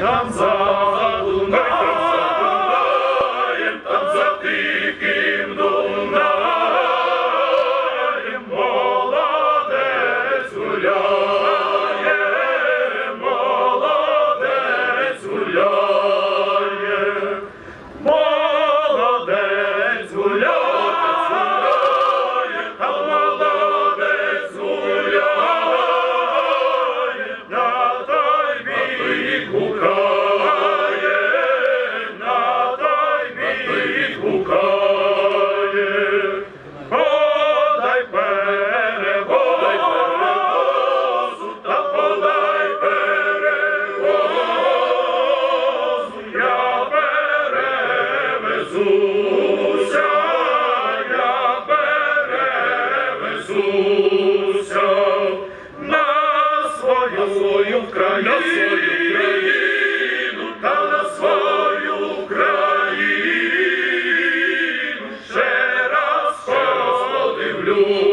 Eltern sein. Ісуся, на свою, свою країну, на свою та на свою країну ще раз подивлюсь.